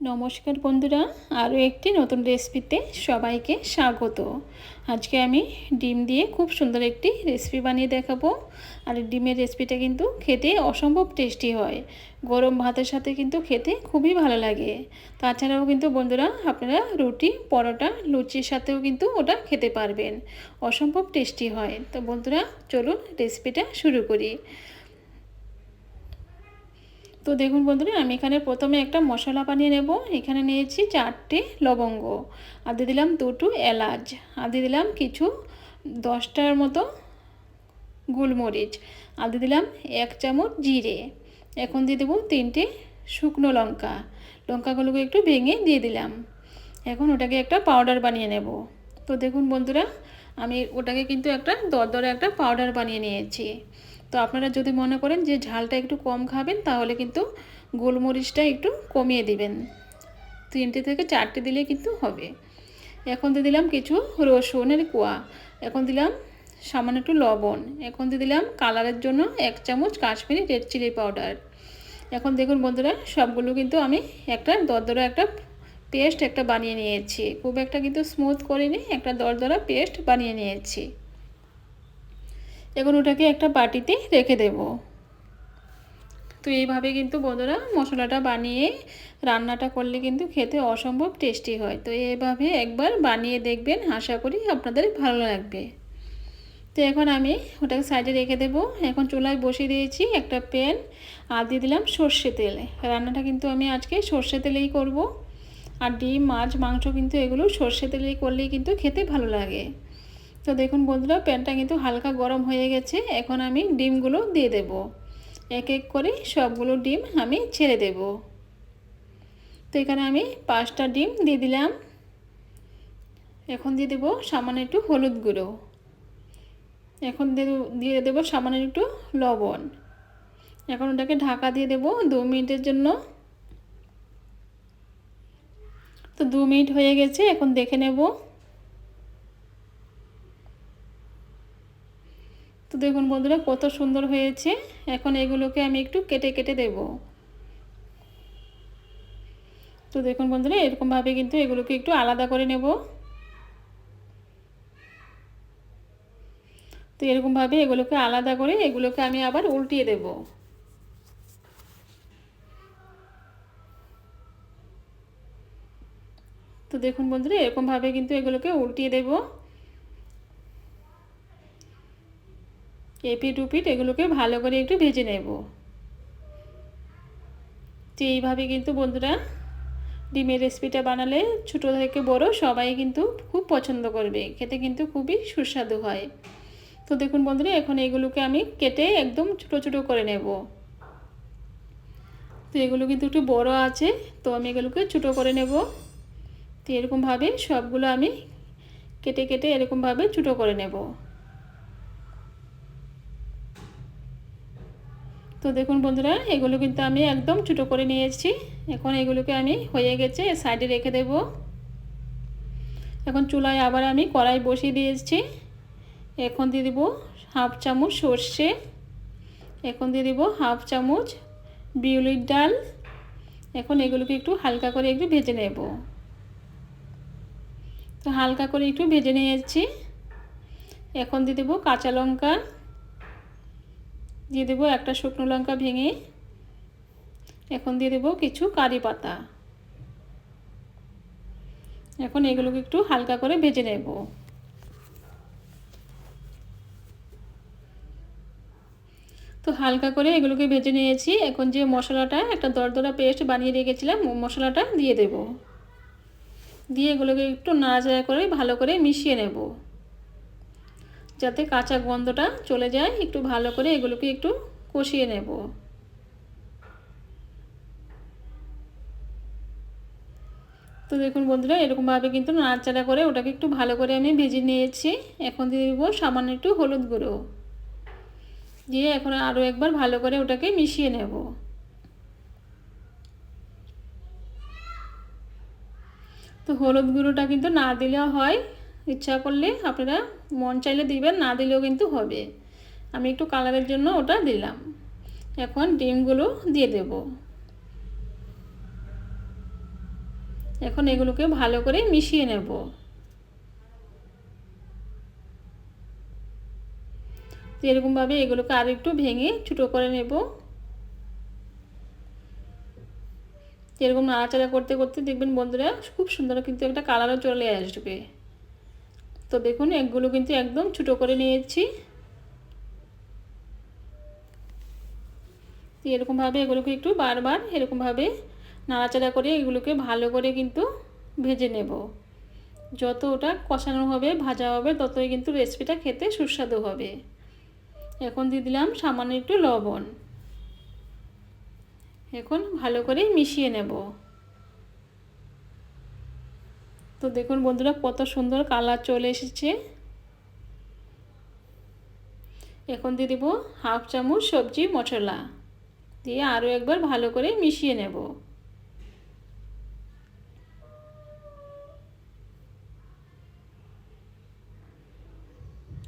নমস্কার বন্ধুরা, আরও একটি নতুন রেসিপিতে সবাইকে স্বাগত। আজকে আমি ডিম দিয়ে খুব সুন্দর একটি রেসিপি বানিয়ে দেখাবো। আর ডিমের রেসিপিটা কিন্তু খেতে অসম্ভব টেস্টি হয়। গরম ভাতের সাথে কিন্তু খেতে খুবই ভালো লাগে। তাছাড়াও কিন্তু বন্ধুরা, আপনারা রুটি, পরোটা, লুচির সাথেও কিন্তু ওটা খেতে পারবেন। অসম্ভব টেস্টি হয়। তো বন্ধুরা, চলুন রেসিপিটা শুরু করি। তো দেখুন বন্ধুরা, আমি এখানে প্রথমে একটা মশলা বানিয়ে নেব। এখানে নিয়েছি চারটে লবঙ্গ। আর দিয়ে দিলাম দুটো এলাচ। আর দিয়ে দিলাম কিছু দশটার মতো গোলমরিচ। আর দিয়ে দিলাম এক চামচ জিরে। এখন দিয়ে দেবো তিনটে শুকনো লঙ্কা। লঙ্কাগুলোকে একটু ভেঙে দিয়ে দিলাম। এখন ওটাকে একটা পাউডার বানিয়ে নেব। তো দেখুন বন্ধুরা, আমি ওটাকে কিন্তু একটা দরদরে একটা পাউডার বানিয়ে নিয়েছি। তো আপনারা যদি মনে করেন যে ঝালটা একটু কম খাবেন, তাহলে কিন্তু গোলমরিচটা একটু কমিয়ে দিবেন। তিনটে থেকে চারটে দিলে কিন্তু হবে। এখন দিয়ে দিলাম কিছু রসুনের কোয়া। এখন দিলাম সামান্য একটু লবণ। এখন দিয়ে দিলাম কালারের জন্য এক চামচ কাশ্মীরি রেড চিলি পাউডার। এখন দেখুন বন্ধুরা, সবগুলো কিন্তু আমি একটা দরদরা একটা পেস্ট একটা বানিয়ে নিয়েছি। খুব একটা কিন্তু স্মুথ করিনি, একটা দরদরা পেস্ট বানিয়ে নিয়েছি। এখন ওটাকে একটা বাটিতে রেখে দেব। তো এইভাবে কিন্তু বন্ধুরা মশলাটা বানিয়ে রান্নাটা করলে কিন্তু খেতে অসম্ভব টেস্টি হয়। তো এইভাবে একবার বানিয়ে দেখবেন, আশা করি আপনাদের ভালো লাগবে। তো এখন আমি ওটাকে সাইডে রেখে দেবো। এখন চুলায় বসিয়ে দিয়েছি একটা প্যান আর দিয়ে দিলাম সর্ষে তেল। রান্নাটা কিন্তু আমি আজকে সর্ষে তেলেই করব। আর ডিম, মাছ, মাংস কিন্তু এগুলো সর্ষে তেলেই করলেই কিন্তু খেতে ভালো লাগে। তো দেখুন বন্ধুরা, প্যানটা কিন্তু হালকা গরম হয়ে গেছে। এখন আমি ডিমগুলো দিয়ে দেব। এক এক করে সবগুলো ডিম আমি ছেড়ে দেব। তো এখানে আমি পাঁচটা ডিম দিয়ে দিলাম। এখন দিয়ে দেবো সামান্য একটু হলুদ গুঁড়ো। এখন দিয়ে দেবো সামান্য একটু লবণ। এখন ওটাকে ঢাকা দিয়ে দেবো দু মিনিটের জন্য। তো দু মিনিট হয়ে গেছে, এখন দেখে নেব। তো দেখুন বন্ধুরা, কত সুন্দর হয়েছে। এখন এগুলোকে আমি একটু কেটে কেটে দেব। তো দেখুন বন্ধুরা, এরকমভাবে কিন্তু এগুলোকে একটু আলাদা করে নেব। তো এরকমভাবে এগুলোকে আলাদা করে এগুলোকে আমি আবার উল্টিয়ে দেব। তো দেখুন বন্ধুরা, এরকমভাবে কিন্তু এগুলোকে উল্টিয়ে দেবো। এপিট উপিট এগুলোকে ভালো করে একটু ভেজে নেব। তো এইভাবে কিন্তু বন্ধুরা ডিমের রেসিপিটা বানালে ছোটো থেকে বড় সবাই কিন্তু খুব পছন্দ করবে, খেতে কিন্তু খুবই সুস্বাদু হয়। তো দেখুন বন্ধুরা, এখন এগুলোকে আমি কেটে একদম ছোটো ছোটো করে নেব। তো এগুলো কিন্তু একটু বড় আছে, তো আমি এগুলোকে ছোটো করে নেব। তো এরকমভাবে সবগুলো আমি কেটে কেটে এরকমভাবে ছোটো করে নেব। তো দেখুন বন্ধুরা, এগুলো কিন্তু আমি একদম ছোটো করে নিয়েছি। এখন এগুলোকে আমি হয়ে গেছে, সাইডে রেখে দেব। এখন চুলায় আবার আমি কড়াই বসিয়ে দিয়েছি। এখন দিয়ে দেবো হাফ চামচ সর্ষে। এখন দিয়ে দেবো হাফ চামচ বিউলির ডাল। এখন এগুলোকে একটু হালকা করে একটু ভেজে নেব। তো হালকা করে একটু ভেজে নিয়েছি। এখন দিয়ে দেবো কাঁচা লঙ্কা। দিয়ে দেবো একটা শুকনো লঙ্কা ভেঙে এখন দিয়ে দেবো কিছু কারি পাতা। এখন এগুলোকে একটু হালকা করে ভেজে নেব। তো হালকা করে এগুলোকে ভেজে নিয়েছি। এখন যে মশলাটা, একটা দরদরা পেস্ট বানিয়ে রেখেছিলাম মশলাটা দিয়ে দেব। দিয়ে এগুলোকে একটু নাড়াচাড়া করে ভালো করে মিশিয়ে নেব। যাতে কাঁচা গন্ধটা চলে যায়, একটু ভালো করে এগুলোকে একটু কষিয়ে নেব। তো দেখুন বন্ধুরা, এরকমভাবে কিন্তু নাড়াচাড়া করে ওটাকে একটু ভালো করে আমি ভেজে নিয়েছি। এখন দিয়ে দেবো সামান্য একটু হলুদ গুঁড়ো। দিয়ে এখন আরও একবার ভালো করে ওটাকে মিশিয়ে নেব। তো হলুদ গুঁড়োটা কিন্তু না দিলেও হয়। ইচ্ছা করলে আপনারা মন চাইলে দিবেন, না দিলেও কিন্তু হবে। আমি একটু কালারের জন্য ওটা দিলাম। এখন ডিমগুলো দিয়ে দেব। এখন এগুলোকে ভালো করে মিশিয়ে নেব। এরকমভাবে এগুলোকে আর একটু ভেঙে ছোটো করে নেব। এরকম নাড়াচাড়া করতে করতে দেখবেন বন্ধুরা খুব সুন্দর কিন্তু একটা কালারও চলে আসবে। তো দেখুন এগুলো কিন্তু একদম ছোটো করে নিয়েছি। এরকমভাবে এগুলোকে একটু বারবার এরকমভাবে নাড়াচাড়া করে এগুলোকে ভালো করে কিন্তু ভেজে নেব। যত ওটা কষানো হবে, ভাজা হবে, ততই কিন্তু রেসিপিটা খেতে সুস্বাদু হবে। এখন দিয়ে দিলাম সামান্য একটু লবণ। এখন ভালো করে মিশিয়ে নেব। তো দেখুন বন্ধুরা, কত সুন্দর কালার চলে এসেছে। এখন দিয়ে দেবো হাফ চামচ সবজি মশলা। দিয়ে আরও একবার ভালো করে মিশিয়ে নেব।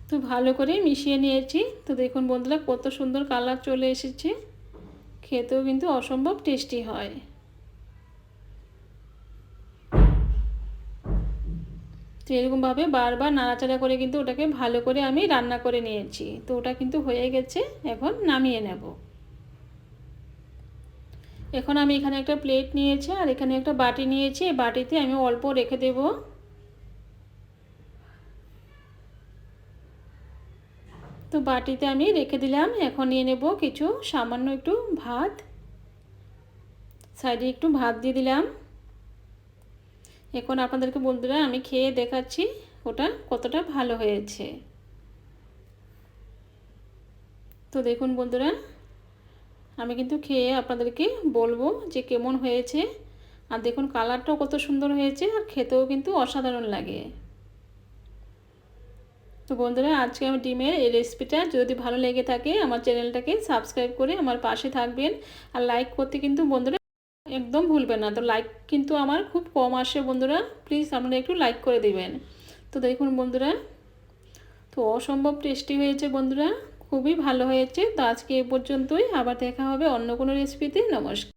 তো ভালো করে মিশিয়ে নিয়েছি। তো দেখুন বন্ধুরা, কত সুন্দর কালার চলে এসেছে। খেতেও কিন্তু অসম্ভব টেস্টি হয়। তো এরকমভাবে বারবার নাড়াচাড়া করে কিন্তু ওটাকে ভালো করে আমি রান্না করে নিয়েছি। তো ওটা কিন্তু হয়ে গেছে, এখন নামিয়ে নেব। এখন আমি এখানে একটা প্লেট নিয়েছি আর এখানে একটা বাটি নিয়েছি। এই বাটিতে আমি অল্প রেখে দেব। তো বাটিতে আমি রেখে দিলাম। এখন নিয়ে নেব কিছু সামান্য একটু ভাত। সাইডে একটু ভাত দিয়ে দিলাম। এখন আপনাদেরকে বন্ধুরা আমি খেয়ে দেখাচ্ছি ওটা কতটা ভালো হয়েছে। তো দেখুন বন্ধুরা, আমি কিন্তু খেয়ে আপনাদেরকে বলব যে কেমন হয়েছে। আর দেখুন কালারটাও কত সুন্দর হয়েছে আর খেতেও কিন্তু অসাধারণ লাগে। তো বন্ধুরা, আজকে আমি ডিমের এই রেসিপিটা যদি ভালো লেগে থাকে, আমার চ্যানেলটাকে সাবস্ক্রাইব করে আমার পাশে থাকবেন। আর লাইক করতে কিন্তু বন্ধুরা একদম ভুলবেন না। তো লাইক কিন্তু আমার খুব কম আসে বন্ধুরা। প্লিজ আপনারা একটু লাইক করে দিবেন। তো দেখুন বন্ধুরা, তো অসম্ভব টেস্টি হয়েছে বন্ধুরা। খুবই ভালো হয়েছে। তো আজকে এ পর্যন্তই। আবার দেখা হবে অন্য কোনো রেসিপিতে নমস্কার।